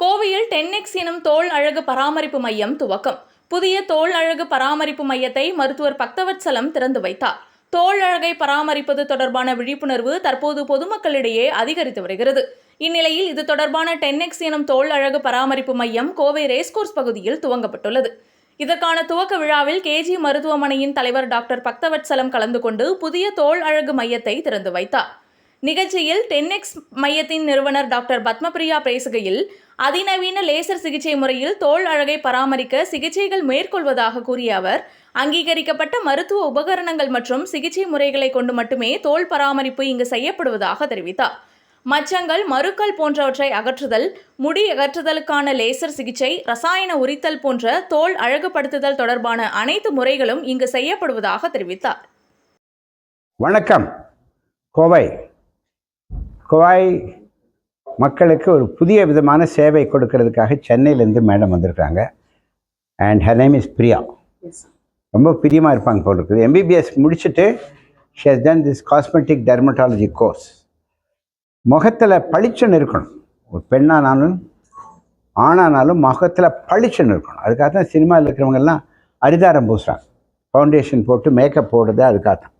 கோவையில் டென்னெக்ஸ் எனும் தோல் அழகு பராமரிப்பு மையம் துவக்கம். புதிய தோல் அழகு பராமரிப்பு மையத்தை மருத்துவர் பக்தவத்சலம் திறந்து வைத்தார். தோல் அழகை பராமரிப்பது தொடர்பான விழிப்புணர்வு தற்போது பொதுமக்களிடையே அதிகரித்து வருகிறது. இந்நிலையில் இது தொடர்பான டென்னெக்ஸ் எனும் தோல் அழகு பராமரிப்பு மையம் கோவை ரேஸ்கோர்ஸ் பகுதியில் துவங்கப்பட்டுள்ளது. இதற்கான துவக்க விழாவில் கேஜி மருத்துவமனையின் தலைவர் டாக்டர் பக்தவத்சலம் கலந்து கொண்டு புதிய தோல் அழகு மையத்தை திறந்து வைத்தார். நிகழ்ச்சியில் டென்னெக்ஸ் மையத்தின் நிறுவனர் டாக்டர் பத்மபிரியா பேசுகையில் அதிநவீன லேசர் சிகிச்சை முறையில் தோல் அழகை பராமரிக்க சிகிச்சைகள் மேற்கொள்வதாக கூறிய அவர் அங்கீகரிக்கப்பட்ட மருத்துவ உபகரணங்கள் மற்றும் சிகிச்சை முறைகளை கொண்டு மட்டுமே தோல் பராமரிப்பு இங்கு செய்யப்படுவதாக தெரிவித்தார். மச்சங்கள் மறுக்கல் போன்றவற்றை அகற்றுதல் முடி அகற்றுதலுக்கான லேசர் சிகிச்சை ரசாயன உரித்தல் போன்ற தோல் அழகுபடுத்துதல் தொடர்பான அனைத்து முறைகளும் இங்கு செய்யப்படுவதாக தெரிவித்தார். வணக்கம். கோவை. கோவை மக்களுக்கு ஒரு புதிய விதமான சேவை கொடுக்கறதுக்காக சென்னையிலேருந்து மேடம் வந்திருக்காங்க and her name is Priya ரொம்ப பிரியமாக இருப்பாங்க போல் இருக்குது. எம்பிபிஎஸ் முடிச்சுட்டு she has done this cosmetic dermatology course முகத்தில் பளிச்சுன்னு இருக்கணும். ஒரு பெண்ணானாலும் ஆணானாலும் முகத்தில் பளிச்சுன்னு இருக்கணும். அதுக்காக தான் சினிமாவில் இருக்கிறவங்கெல்லாம் அரிதாரம் பூசுகிறாங்க ஃபவுண்டேஷன் போட்டு மேக்கப் போடுறது அதுக்காக தான்.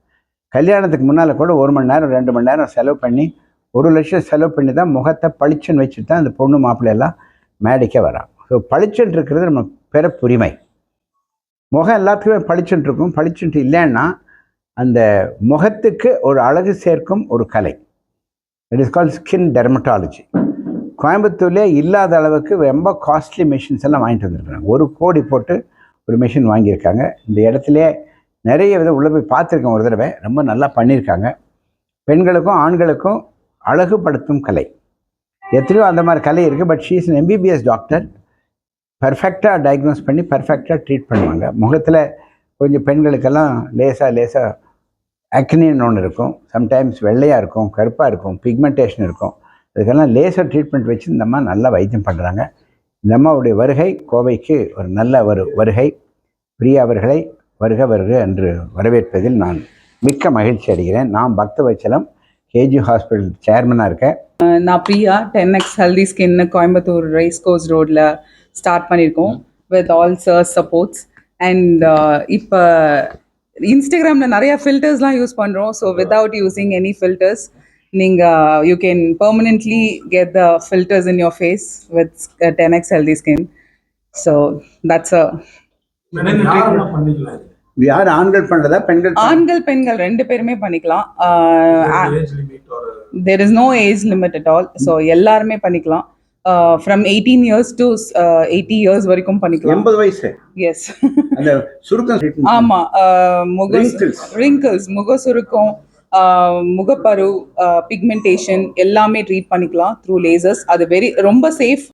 கல்யாணத்துக்கு முன்னால் கூட ஒரு மணி நேரம் ரெண்டு மணி நேரம் செலவு பண்ணி ஒரு லட்சம் செலவு பண்ணி தான் முகத்தை பளிச்சுன்னு வச்சுட்டு தான் அந்த பொண்ணு மாப்பிள்ளை எல்லாம் மேடைக்கே வரான் ஸோ பளிச்சுன்னு இருக்கிறது நம்ம பிறப்புரிமை. முகம் எல்லாத்துக்குமே பளிச்சுன்னு இருக்கும். பளிச்சுன்ட்டு இல்லைன்னா அந்த முகத்துக்கு ஒரு அழகு சேர்க்கும் ஒரு கலை. It is call skin dermatology கோயம்புத்தூர்லேயே இல்லாத அளவுக்கு ரொம்ப காஸ்ட்லி மிஷின்ஸ் எல்லாம் வாங்கிட்டு வந்திருக்காங்க ஒரு கோடி போட்டு ஒரு மிஷின் வாங்கியிருக்காங்க. இந்த இடத்துலையே நிறைய விதம் உள்ளே போய் பார்த்துருக்கேன் ஒரு தடவை. ரொம்ப நல்லா பண்ணியிருக்காங்க. பெண்களுக்கும் ஆண்களுக்கும் அழகுபடுத்தும் கலை. எத்தனையோ அந்த மாதிரி கலை இருக்குது பட் ஷீஸ் எம்பிபிஎஸ் டாக்டர் பர்ஃபெக்டாக டயக்னோஸ் பண்ணி பர்ஃபெக்டாக ட்ரீட் பண்ணுவாங்க. முகத்தில் கொஞ்சம் பெண்களுக்கெல்லாம் லேசாக லேசாக அக்னின்னு ஒன்று இருக்கும். சம்டைம்ஸ் வெள்ளையாக இருக்கும் கருப்பாக இருக்கும் பிக்மெண்டேஷன் இருக்கும். இதுக்கெல்லாம் லேசர் ட்ரீட்மெண்ட் வச்சு இந்த அம்மா நல்லா வைத்தியம் பண்ணுறாங்க இந்த அம்மாவுடைய வருகை கோவைக்கு ஒரு நல்ல ஒரு வருகை. பிரியா அவர்களை வருக வருக என்று வரவேற்பதில் நான் மிக்க மகிழ்ச்சி அடைகிறேன். நான் பக்தவச்சலம் கேஜி ஹாஸ்பிட்டல் சேர்மனாக இருக்கேன். நான் Priya ten X healthy skin Coimbatore race course ரோடில் ஸ்டார்ட் பண்ணியிருக்கோம் with all sirs supports and இப்போ இன்ஸ்டாகிராமில் நிறைய ஃபில்டர்ஸ்லாம் யூஸ் பண்ணுறோம் so without using any filters நீங்கள் you can permanently get the filters in your face with ten X healthy skin so that's a யார் ஆண்கள் பண்ணுறதா பெண்கள் பண்றதா? ஆண்கள் பெண்கள் ரெண்டு பேருமே பண்ணிக்கலாம். There is no age limit at all so எல்லாருமே பண்ணிக்கலாம். From eighteen years to eighty years வரைக்கும் பண்ணிக்கலாம். எண்பது வயசு. எஸ் அந்த சுருக்கம். ஆமா முக Wrinkles. ரிங்கிள்ஸ் முக சுருக்கம் முகப்பரு பிக்மெண்டேஷன் எல்லாமே ட்ரீட் பண்ணிக்கலாம் த்ரூ லேசர்ஸ் அது வெரி ரொம்ப சேஃப்